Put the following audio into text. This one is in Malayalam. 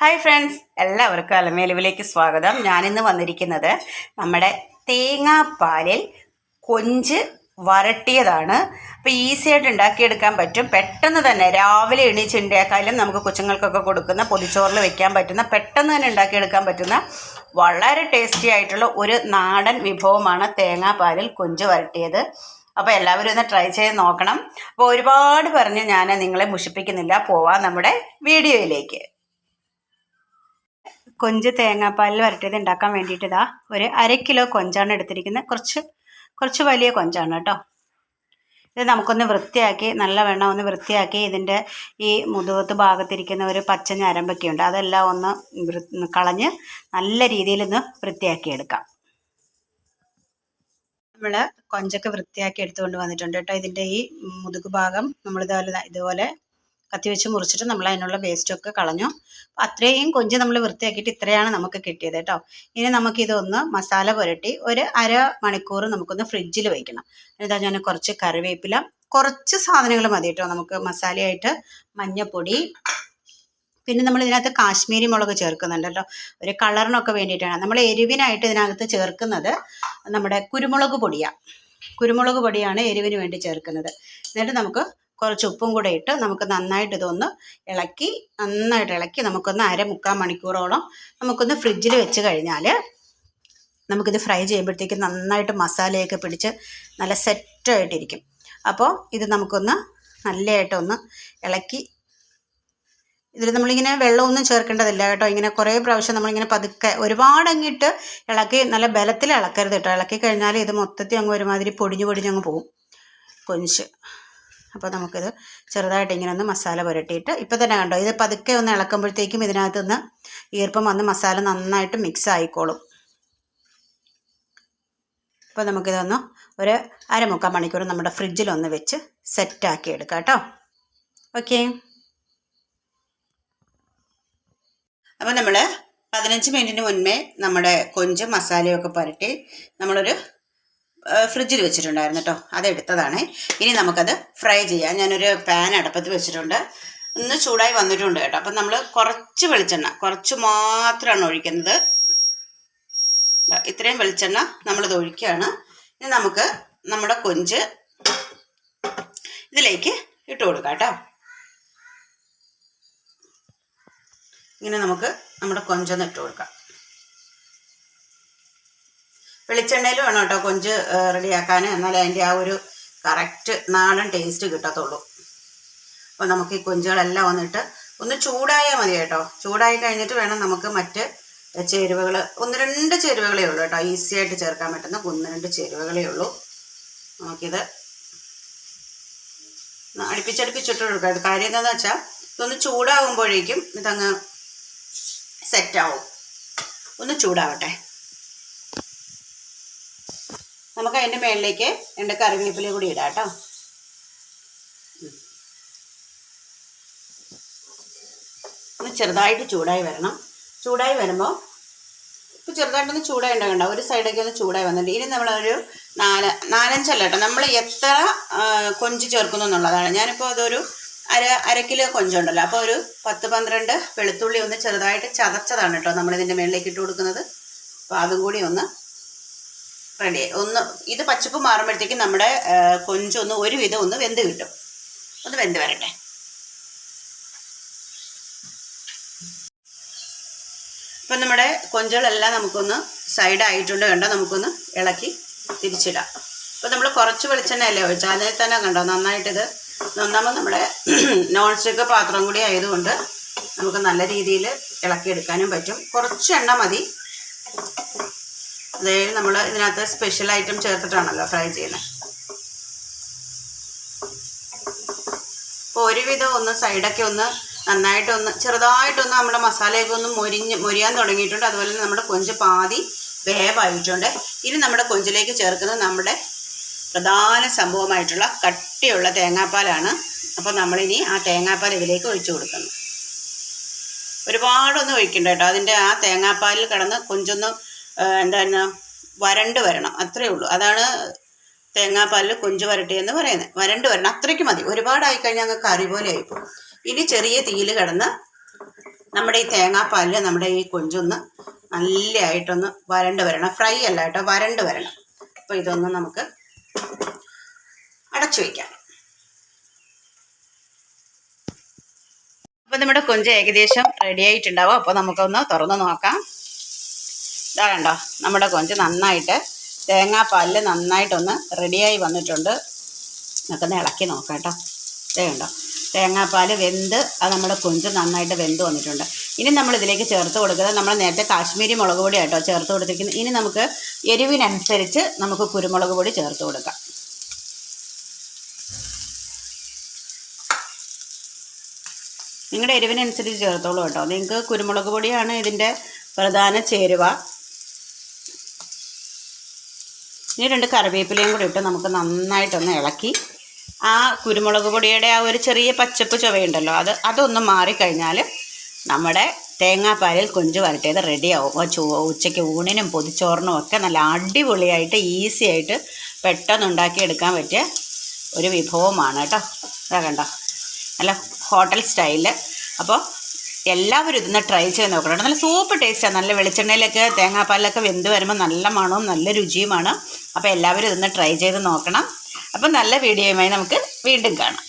ഹായ് ഫ്രണ്ട്സ് എല്ലാവർക്കും അലമേലുവിലേക്ക് സ്വാഗതം. ഞാനിന്ന് വന്നിരിക്കുന്നത് നമ്മുടെ തേങ്ങാപ്പാലിൽ കൊഞ്ച് വരട്ടിയതാണ്. അപ്പോൾ ഈസി ആയിട്ട് ഉണ്ടാക്കിയെടുക്കാൻ പറ്റും. പെട്ടെന്ന് തന്നെ രാവിലെ എണീച്ച് ഉണ്ടാക്കാനും നമുക്ക് കൊച്ചുങ്ങൾക്കൊക്കെ കൊടുക്കുന്ന പൊതിച്ചോറിൽ വെക്കാൻ പറ്റുന്ന പെട്ടെന്ന് തന്നെ ഉണ്ടാക്കിയെടുക്കാൻ പറ്റുന്ന വളരെ ടേസ്റ്റി ആയിട്ടുള്ള ഒരു നാടൻ വിഭവമാണ് തേങ്ങാപ്പാലിൽ കൊഞ്ച് വരട്ടിയത്. അപ്പോൾ എല്ലാവരും ഒന്ന് ട്രൈ ചെയ്ത് നോക്കണം. അപ്പോൾ ഒരുപാട് പറഞ്ഞ് ഞാൻ നിങ്ങളെ മുഷിപ്പിക്കുന്നില്ല. പോവാം നമ്മുടെ വീഡിയോയിലേക്ക്. കൊഞ്ച് തേങ്ങാപ്പാലിൽ വരട്ടിയത് ഉണ്ടാക്കാൻ വേണ്ടിയിട്ട് ഇതാ ഒരു അര കിലോ കൊഞ്ചാണ് എടുത്തിരിക്കുന്നത്. കുറച്ച് കുറച്ച് വലിയ കൊഞ്ചാണ് കേട്ടോ. ഇത് നമുക്കൊന്ന് വൃത്തിയാക്കി നല്ല വെണ്ണം ഒന്ന് വൃത്തിയാക്കി ഇതിന്റെ ഈ മുതുകത്ത് ഭാഗത്തിരിക്കുന്ന ഒരു പച്ച ഞരമ്പൊക്കെ ഉണ്ട് അതെല്ലാം ഒന്ന് കളഞ്ഞ് നല്ല രീതിയിൽ ഒന്ന് വൃത്തിയാക്കി എടുക്കാം നമ്മൾ കൊഞ്ചൊക്കെ വൃത്തിയാക്കി എടുത്തുകൊണ്ട് വന്നിട്ടുണ്ട് കേട്ടോ. ഇതിന്റെ ഈ മുതുക് ഭാഗം നമ്മൾ ഇതുപോലെ ഇതുപോലെ കത്തി വെച്ച് മുറിച്ചിട്ട് നമ്മൾ അതിനുള്ള വേസ്റ്റൊക്കെ കളഞ്ഞു. അപ്പം അത്രയും കൊഞ്ച് നമ്മൾ വൃത്തിയാക്കിയിട്ട് ഇത്രയാണ് നമുക്ക് കിട്ടിയത് കേട്ടോ. ഇനി നമുക്കിതൊന്ന് മസാല പുരട്ടി ഒരു അര മണിക്കൂർ നമുക്കൊന്ന് ഫ്രിഡ്ജിൽ വയ്ക്കണം എന്താ ഞാൻ കുറച്ച് കറിവേപ്പില കുറച്ച് സാധനങ്ങൾ മതി കേട്ടോ. നമുക്ക് മസാലയായിട്ട് മഞ്ഞപ്പൊടി പിന്നെ നമ്മൾ ഇതിനകത്ത് കാശ്മീരി മുളക് ചേർക്കുന്നുണ്ട് കേട്ടോ. ഒരു കളറിനൊക്കെ വേണ്ടിയിട്ടാണ്. നമ്മൾ എരിവിനായിട്ട് ഇതിനകത്ത് ചേർക്കുന്നത് നമ്മുടെ കുരുമുളക് പൊടിയാണ് കുരുമുളക് പൊടിയാണ് എരിവിന് വേണ്ടി ചേർക്കുന്നത്. എന്നിട്ട് നമുക്ക് കുറച്ച് ഉപ്പും കൂടെ ഇട്ട് നമുക്ക് നന്നായിട്ട് ഇതൊന്ന് ഇളക്കി നന്നായിട്ട് ഇളക്കി നമുക്കൊന്ന് അര മുക്കാൽ മണിക്കൂറോളം നമുക്കൊന്ന് ഫ്രിഡ്ജിൽ വെച്ച് കഴിഞ്ഞാൽ നമുക്കിത് ഫ്രൈ ചെയ്യുമ്പോഴത്തേക്ക് നന്നായിട്ട് മസാലയൊക്കെ പിടിച്ച് നല്ല സെറ്റായിട്ടിരിക്കും. അപ്പോൾ ഇത് നമുക്കൊന്ന് നല്ലതായിട്ടൊന്ന് ഇളക്കി. ഇതിൽ നമ്മളിങ്ങനെ വെള്ളമൊന്നും ചേർക്കേണ്ടതില്ല കേട്ടോ. ഇങ്ങനെ കുറേ പ്രാവശ്യം നമ്മളിങ്ങനെ പതുക്കെ ഒരുപാട് അങ്ങിട്ട് ഇളക്കി നല്ല ബലത്തിൽ ഇളക്കരുത് കേട്ടോ. ഇളക്കി കഴിഞ്ഞാൽ ഇത് മൊത്തത്തിൽ അങ്ങ് ഒരുമാതിരി പൊടിഞ്ഞു പൊടിഞ്ഞ് അങ്ങ് പോകും. കൊഞ്ച്. അപ്പോൾ നമുക്കിത് ചെറുതായിട്ട് ഇങ്ങനെ ഒന്ന് മസാല പുരട്ടിയിട്ട് ഇപ്പോൾ തന്നെ കണ്ടോ ഇത് പതുക്കെ ഒന്ന് ഇളക്കുമ്പോഴത്തേക്കും ഇതിനകത്ത് നിന്ന് ഈർപ്പം വന്ന് മസാല നന്നായിട്ട് മിക്സ് ആയിക്കോളും. അപ്പോൾ നമുക്കിതൊന്ന് ഒരു അരമുക്കാൽ മണിക്കൂർ നമ്മുടെ ഫ്രിഡ്ജിലൊന്ന് വെച്ച് സെറ്റാക്കി എടുക്കാം കേട്ടോ. ഓക്കെ അപ്പോൾ നമ്മൾ പതിനഞ്ച് മിനിറ്റിന് മുൻപേ നമ്മുടെ കൊഞ്ച് മസാലയൊക്കെ പുരട്ടി നമ്മളൊരു ഫ്രിഡ്ജിൽ വെച്ചിട്ടുണ്ടായിരുന്നു കേട്ടോ അതെടുത്തതാണ്. ഇനി നമുക്കത് ഫ്രൈ ചെയ്യാം. ഞാനൊരു പാൻ അടുപ്പത്ത് വെച്ചിട്ടുണ്ട്. ഒന്ന് ചൂടായി വന്നിട്ടുണ്ട് കേട്ടോ. അപ്പം നമ്മൾ കുറച്ച് വെളിച്ചെണ്ണ കുറച്ച് മാത്രമാണ് ഒഴിക്കുന്നത്. ഇത്രയും വെളിച്ചെണ്ണ നമ്മളിത് ഒഴിക്കുകയാണ്. ഇനി നമുക്ക് നമ്മുടെ കൊഞ്ച് ഇതിലേക്ക് ഇട്ട് കൊടുക്കാം കേട്ടോ ഇങ്ങനെ നമുക്ക് നമ്മുടെ കൊഞ്ചൊന്ന് ഇട്ട് കൊടുക്കാം. വെളിച്ചെണ്ണയിൽ വേണം കേട്ടോ കൊഞ്ച് റെഡിയാക്കാൻ എന്നാലേ അതിന്റെ ആ ഒരു കറക്റ്റ് നാടൻ ടേസ്റ്റ് കിട്ടത്തുള്ളൂ. അപ്പോൾ നമുക്ക് ഈ കൊഞ്ചുകളെല്ലാം വന്നിട്ട് ഒന്ന് ചൂടായാൽ മതി കേട്ടോ. ചൂടായി കഴിഞ്ഞിട്ട് വേണം നമുക്ക് മറ്റ് ചേരുവകൾ ഒന്ന് രണ്ട് ചേരുവകളേ ഉള്ളൂ കേട്ടോ. ഈസി ആയിട്ട് ചേർക്കാൻ പറ്റുന്ന ഒന്ന് രണ്ട് ചേരുവകളേ ഉള്ളൂ. നമുക്കിത് അടുപ്പിച്ചടുപ്പിച്ചിട്ട് കൊടുക്കാം കാര്യം എന്താണെന്ന് വെച്ചാൽ ഇതൊന്ന് ചൂടാകുമ്പോഴേക്കും ഇതങ്ങ് സെറ്റാവും ഒന്ന് ചൂടാവട്ടെ. നമുക്ക് അതിന്റെ മേളിലേക്ക് രണ്ട് കറിവേപ്പില കൂടി ഇടാം കേട്ടോ. ഒന്ന് ചെറുതായിട്ട് ചൂടായി വരണം. ചൂടായി വരുമ്പോൾ ഇപ്പോൾ ചെറുതായിട്ടൊന്ന് ചൂടായി ഉണ്ടാകണ്ട ഒരു സൈഡൊക്കെ ഒന്ന് ചൂടായി വന്നിട്ടുണ്ട്. ഇനി നമ്മളൊരു നാല് നാലഞ്ചല്ല കേട്ടോ. നമ്മൾ എത്ര കൊഞ്ച് ചേർക്കുന്നു എന്നുള്ളതാണ്. ഞാനിപ്പോൾ അതൊരു അര അര കിലോ കൊഞ്ചുണ്ടല്ലോ. അപ്പോൾ ഒരു പത്ത് പന്ത്രണ്ട് വെളുത്തുള്ളി ഒന്ന് ചെറുതായിട്ട് ചതച്ചതാണ് കേട്ടോ നമ്മളിതിന്റെ മേളിലേക്ക് ഇട്ട് കൊടുക്കുന്നത്. അപ്പോൾ അതും കൂടി ഒന്ന് റെഡി ഒന്ന് ഇത് പച്ചപ്പ് മാറുമ്പോഴത്തേക്കും നമ്മുടെ കൊഞ്ചൊന്ന് ഒരു വിധം ഒന്ന് വെന്ത് കിട്ടും. ഒന്ന് വെന്ത് വരട്ടെ. ഇപ്പം നമ്മുടെ കൊഞ്ചുകളെല്ലാം നമുക്കൊന്ന് സൈഡായിട്ടുണ്ട് കണ്ടോ? നമുക്കൊന്ന് ഇളക്കി തിരിച്ചിടാം. അപ്പോൾ നമ്മൾ കുറച്ച് വെളിച്ചെണ്ണയല്ലേ ഒഴിച്ചാൽ അതിൽ തന്നെ കണ്ടോ? നന്നായിട്ടിത് ഒന്നാമത് നമ്മുടെ നോൺ സ്റ്റിക്ക് പാത്രം കൂടി ആയതുകൊണ്ട് നമുക്ക് നല്ല രീതിയിൽ ഇളക്കിയെടുക്കാനും പറ്റും. കുറച്ച് എണ്ണ മതി. അതായത് നമ്മൾ ഇതിനകത്ത് സ്പെഷ്യൽ ഐറ്റം ചേർത്തിട്ടാണല്ലോ ഫ്രൈ ചെയ്യുന്നത് അപ്പോൾ ഒരുവിധം ഒന്ന് സൈഡൊക്കെ ഒന്ന് നന്നായിട്ടൊന്ന് ചെറുതായിട്ടൊന്ന് നമ്മുടെ മസാലയൊക്കെ ഒന്ന് മൊരിഞ്ഞ് മൊരിയാൻ തുടങ്ങിയിട്ടുണ്ട്. അതുപോലെ തന്നെ നമ്മുടെ കൊഞ്ച് പാതി വേവായിട്ടുണ്ട്. ഇനി നമ്മുടെ കൊഞ്ചിലേക്ക് ചേർക്കുന്നത് നമ്മുടെ പ്രധാന സംഭവമായിട്ടുള്ള കട്ടിയുള്ള തേങ്ങാപ്പാലാണ്. അപ്പോൾ നമ്മളിനി ആ തേങ്ങാപ്പാൽ ഇതിലേക്ക് ഒഴിച്ചു കൊടുക്കുന്നു. ഒരുപാടൊന്നും ഒഴിക്കണ്ട കേട്ടോ. അതിന്റെ ആ തേങ്ങാപ്പാലിൽ കിടന്ന് കൊഞ്ചൊന്ന് എന്താണ്? വരണ്ട് വരണം. അത്രയേ ഉള്ളൂ. അതാണ് തേങ്ങാപ്പാലിൽ കൊഞ്ച് വരട്ടി എന്ന് പറയുന്നത്. വരണ്ട് വരണം. അത്രയ്ക്ക് മതി. ഒരുപാടായി കഴിഞ്ഞാൽ അങ്ങ് കറി പോലെ ആയിപ്പോകും ഇനി ചെറിയ തീയിൽ കിടന്ന് നമ്മുടെ ഈ തേങ്ങാപ്പാലിൽ നമ്മുടെ ഈ കൊഞ്ചൊന്ന് നല്ലതായിട്ടൊന്ന് വരണ്ട് വരണം. ഫ്രൈ അല്ല കേട്ടോ വരണ്ട് വരണം. അപ്പോൾ ഇതൊന്ന് നമുക്ക് അടച്ചു വയ്ക്കാം അപ്പോൾ നമ്മുടെ കൊഞ്ച് ഏകദേശം റെഡി ആയിട്ടുണ്ടാവും. അപ്പോൾ നമുക്കൊന്ന് തുറന്ന് നോക്കാം. ഇതാ കണ്ടോ നമ്മുടെ കൊഞ്ച് നന്നായിട്ട് തേങ്ങാപ്പാലിൽ നന്നായിട്ടൊന്ന് റെഡിയായി വന്നിട്ടുണ്ട്. നമുക്കൊന്ന് ഇളക്കി നോക്കാം കേട്ടോ. ഇതേ കണ്ടോ തേങ്ങാപ്പാൽ വെന്ത് അത് നമ്മുടെ കൊഞ്ച് നന്നായിട്ട് വെന്ത് വന്നിട്ടുണ്ട്. ഇനി നമ്മൾ ഇതിലേക്ക് ചേർത്ത് കൊടുക്കുന്നത് നമ്മൾ നേരത്തെ കാശ്മീരി മുളക് പൊടി ആട്ടോ ചേർത്ത് കൊടുത്തിരിക്കുന്നത്. ഇനി നമുക്ക് എരിവിനനുസരിച്ച് നമുക്ക് കുരുമുളക് പൊടി ചേർത്ത് കൊടുക്കാം. നിങ്ങളുടെ എരിവിനനുസരിച്ച് ചേർത്തോളൂ കേട്ടോ. നിങ്ങൾക്ക് കുരുമുളക് പൊടിയാണ് ഇതിന്റെ പ്രധാന ചേരുവ. ഇനി രണ്ട് കറിവേപ്പിലയും കൂടി ഇട്ട് നമുക്ക് നന്നായിട്ടൊന്ന് ഇളക്കി. ആ കുരുമുളക് പൊടിയുടെ ആ ഒരു ചെറിയ പച്ചപ്പ് ചുവയുണ്ടല്ലോ അത് അതൊന്ന് മാറിക്കഴിഞ്ഞാൽ നമ്മുടെ തേങ്ങാപ്പാലിൽ കൊഞ്ച് വരട്ടിയത് റെഡിയാവും ചോ ഉച്ചയ്ക്ക് ഊണിനും പൊതിച്ചോറിനും ഒക്കെ നല്ല അടിപൊളിയായിട്ട് ഈസി ആയിട്ട് പെട്ടെന്ന് ഉണ്ടാക്കിയെടുക്കാൻ പറ്റിയ ഒരു വിഭവമാണ് കേട്ടോ. ഇതാ കണ്ടോ? നല്ല ഹോട്ടൽ സ്റ്റൈലിൽ അപ്പോൾ എല്ലാവരും ഇതൊന്ന് ട്രൈ ചെയ്ത് നോക്കണം നല്ല സൂപ്പർ ടേസ്റ്റാണ് നല്ല വെളിച്ചെണ്ണയിലൊക്കെ തേങ്ങാപ്പാലിലൊക്കെ വെന്ത് വരുമ്പോൾ നല്ല മണവും നല്ല രുചിയുമാണ്. അപ്പോൾ എല്ലാവരും ഇതൊന്ന് ട്രൈ ചെയ്ത് നോക്കണം. അപ്പം നല്ല വീഡിയോയുമായി നമുക്ക് വീണ്ടും കാണാം.